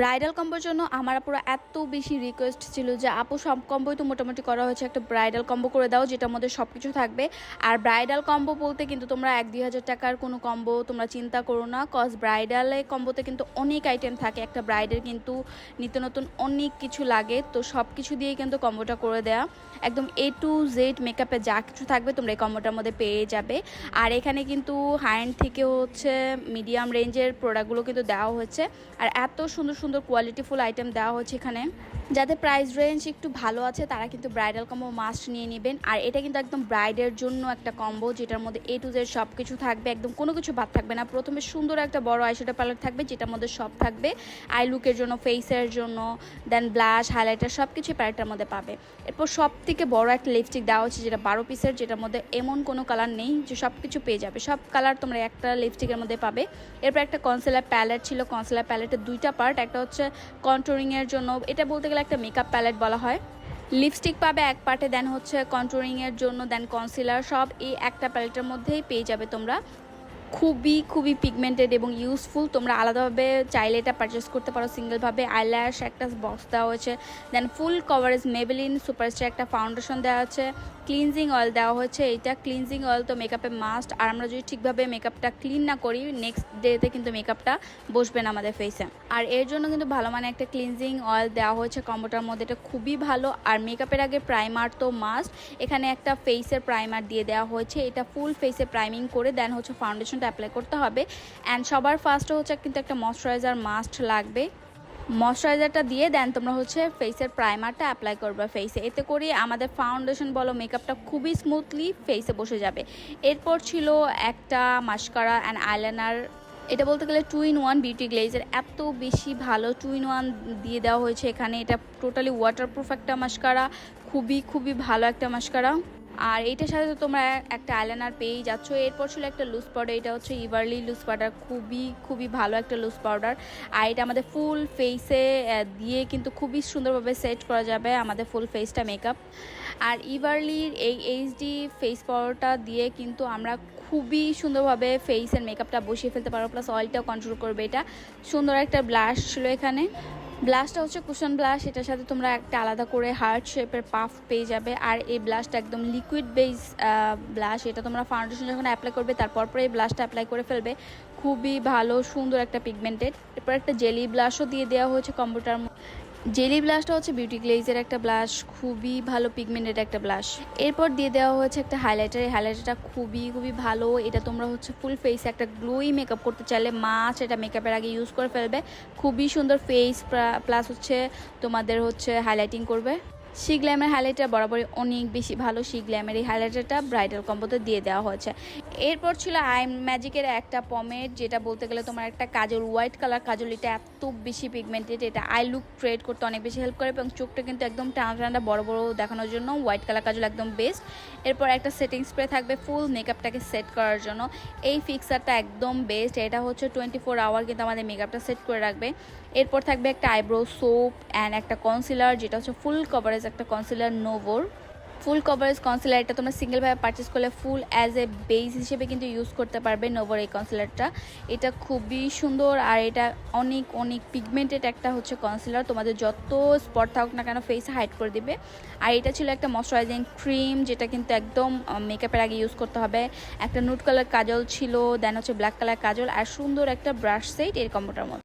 Bridal কম্বোর জন্য আমার পুরো এত বেশি রিকোয়েস্ট ছিল যে, আপু, সব কম্বোই তো মোটামুটি করা হয়েছে, একটা ব্রাইডাল কম্বো করে দাও, যেটার মধ্যে সব কিছু থাকবে। আর ব্রাইডাল কম্বো বলতে কিন্তু তোমরা এক দুই হাজার টাকার কোনো কম্বো তোমরা চিন্তা করো না কজ ব্রাইডালে কম্বোতে কিন্তু অনেক আইটেম থাকে, একটা ব্রাইডের কিন্তু নিত্য নতুন অনেক কিছু লাগে, তো সব কিছু দিয়েই কিন্তু কম্বোটা করে দেয়া। একদম এ টু জেড মেকআপে যা কিছু থাকবে তোমরা এই কম্বোটার মধ্যে পেয়ে যাবে। আর এখানে কিন্তু হাইন্ড থেকে হচ্ছে মিডিয়াম রেঞ্জের প্রোডাক্টগুলো কিন্তু দেওয়া হচ্ছে আর এত সুন্দর সুন্দর কোয়ালিটিফুল আইটেম দেওয়া হচ্ছে এখানে। যাদের প্রাইস রেঞ্জ একটু ভালো আছে, তারা কিন্তু ব্রাইডাল কম্বো মাস্ট নিয়ে নেবেন। আর এটা কিন্তু একদম ব্রাইডের জন্য একটা কম্বো যেটার মধ্যে এ টু জেড সব কিছু থাকবে। একদম কোনো কিছু বাদ থাকবে না। প্রথমে সুন্দর একটা বড় আইশ্যাডো প্যালেট থাকবে, যেটার মধ্যে সব থাকবে। আই লুকের জন্য ফেসের জন্য দেন ব্লাশ হাইলাইটার সব কিছুই প্যালেটটার মধ্যে পাবে। এরপর সব থেকে বড় একটা লিপস্টিক দেওয়া হচ্ছে, যেটা বারো পিসের যেটার মধ্যে এমন কোনো কালার নেই যে সব কিছু পেয়ে যাবে। সব কালার তোমরা একটা লিপস্টিকের মধ্যে পাবে। এরপর একটা কনসেলার প্যালেট ছিল। কনসেলার প্যালেটের দুইটা পার্ট একটা হচ্ছে কন্ট্রোরিংয়ের জন্য। এটা বলতে গেলে একটা মেকআপ প্যালেট বলা হয়। লিপস্টিক পাবে এক পার্টে দেন হচ্ছে কন্ট্রোরিংয়ের জন্য দেন কনসিলার সব এই একটা প্যালেটের মধ্যেই পেয়ে যাবে তোমরা। খুবই খুবই পিগমেন্টেড এবং ইউজফুল তোমরা আলাদাভাবে চাইলে এটা পারচেস করতে পারো সিঙ্গেলভাবে আইল্যাশ একটা বক্স দেওয়া হয়েছে। Then full coverage Maybelline superstar একটা ফাউন্ডেশন দেওয়া আছে। ক্লিনজিং অয়েল দেওয়া হয়েছে। এটা ক্লিনজিং অয়েল তো মেকআপে মাস্ট আর আমরা যদি ঠিকভাবে মেকআপটা ক্লিন না করি নেক্সট ডেতে কিন্তু মেকআপটা বসবে না আমাদের ফেসে আর এর জন্য কিন্তু ভালো মানে একটা ক্লিনজিং অয়েল দেওয়া হয়েছে কম্বোটার মধ্যে। এটা খুবই ভালো। আর মেকআপের আগে প্রাইমার তো মাস্ট এখানে একটা ফেসের প্রাইমার দিয়ে দেওয়া হয়েছে। এটা ফুল ফেসে প্রাইমিং করে দেন হচ্ছে ফাউন্ডেশনটা অ্যাপ্লাই করতে হবে। অ্যান্ড সবার ফার্স্টে হচ্ছে কিন্তু একটা ময়শ্চারাইজার মাস্ট লাগবে। ময়শ্চারাইজারটা দিয়ে দেন তোমরা হচ্ছে ফেসের প্রাইমারটা অ্যাপ্লাই করবে ফেসে এতে করে আমাদের ফাউন্ডেশন বলো মেকআপটা খুবই স্মুথলি ফেসে বসে যাবে। এরপর ছিল একটা মাস্কারা অ্যান্ড আইলাইনার এটা বলতে গেলে two in one beauty glazer এত বেশি ভালো টু ইন ওয়ান দিয়ে দেওয়া হয়েছে এখানে। এটা টোটালি ওয়াটারপ্রুফ একটা মাস্কারা খুবই খুবই ভালো একটা মাস্কারা আর এইটার সাথে তো তোমরা একটা আইলাইনার পেয়েই যাচ্ছ। এরপর ছিল একটা লুজ পাউডার এটা হচ্ছে ইভারলি লুজ পাউডার খুবই খুবই ভালো একটা লুজ পাউডার আর এটা আমাদের ফুল ফেসে দিয়ে কিন্তু খুবই সুন্দরভাবে সেট করা যাবে আমাদের ফুল ফেসটা মেকআপ আর ইভারলির এই এইচডি ফেস পাউডারটা দিয়ে কিন্তু আমরা খুবই সুন্দরভাবে ফেসের মেকআপটা বসিয়ে ফেলতে পারব প্লাস অয়েলটাও কন্ট্রোল করবে এটা। সুন্দর একটা ব্লাশ ছিল এখানে। ব্লাশটা হচ্ছে কুশন ব্লাশ এটার সাথে তোমরা একটা আলাদা করে হার্ট শেপের পাফ পেয়ে যাবে। আর এই ব্লাশটা একদম লিকুইড বেস ব্লাশ এটা তোমরা ফাউন্ডেশন যখন অ্যাপ্লাই করবে, তারপর পরে এই ব্লাশটা অ্যাপ্লাই করে ফেলবে। খুবই ভালো, সুন্দর একটা পিগমেন্টেড এরপর একটা জেলি ব্লাশও দিয়ে দেওয়া হয়েছে কম্পিউটার জেলি ব্লাশটা হচ্ছে বিউটি গ্লেজের একটা ব্লাশ খুবই ভালো পিগমেন্টেড একটা ব্লাশ এরপর দিয়ে দেওয়া হয়েছে একটা হাইলাইটার এই হাইলাইটারটা খুবই খুবই ভালো। এটা তোমরা হচ্ছে ফুল ফেসে একটা গ্লোই মেকআপ করতে চাইলে মাছ এটা মেকআপের আগে ইউজ করে ফেলবে। খুবই সুন্দর ফেস প্লাস হচ্ছে তোমাদের হচ্ছে হাইলাইটিং করবে। সি গ্ল্যামের হাইলাইটার বরাবরই অনেক বেশি ভালো। সি গ্ল্যামের এই হাইলাইটারটা ব্রাইডাল কম্বোতে দিয়ে দেওয়া হয়েছে। এরপর ছিল আই ম্যাজিকের একটা পমেট যেটা বলতে গেলে তোমার একটা কাজল হোয়াইট কালার কাজল এটা এত বেশি পিগমেন্টেড এটা আই লুক ট্রেড করতে অনেক বেশি হেল্প করে এবং চোখটা কিন্তু একদম টানা টানা বড় বড় দেখানোর জন্য হোয়াইট কালার কাজল একদম বেস্ট এরপর একটা সেটিং স্প্রে থাকবে ফুল মেকআপটাকে সেট করার জন্য। এই ফিক্সারটা একদম বেস্ট এটা হচ্ছে টোয়েন্টি ফোর আওয়ার কিন্তু আমাদের মেকআপটা সেট করে রাখবে। এরপর থাকবে একটা আইব্রো সোপ অ্যান্ড একটা কনসিলার যেটা হচ্ছে ফুল কভারেজ একটা কনসিলার নোভোর ফুল কভারেজ কনসিলার এটা তোমরা সিঙ্গেলভাবে পারচেস করলে ফুল অ্যাজ এ বেস হিসেবে কিন্তু ইউজ করতে পারবে নোভোর এই কনসিলারটা এটা খুবই সুন্দর আর এটা অনেক অনেক পিগমেন্টেড একটা হচ্ছে কনসিলার তোমাদের যত স্পট থাকুক না কেন ফেসে হাইড করে দিবে। আর এটা ছিল একটা ময়শ্চারাইজিং ক্রিম যেটা কিন্তু একদম মেকআপের আগে ইউজ করতে হবে। একটা নুট কালার কাজল ছিল দেন হচ্ছে ব্ল্যাক কালার কাজল। আর সুন্দর একটা ব্রাশ সেট এর কম্বোটার মধ্যে।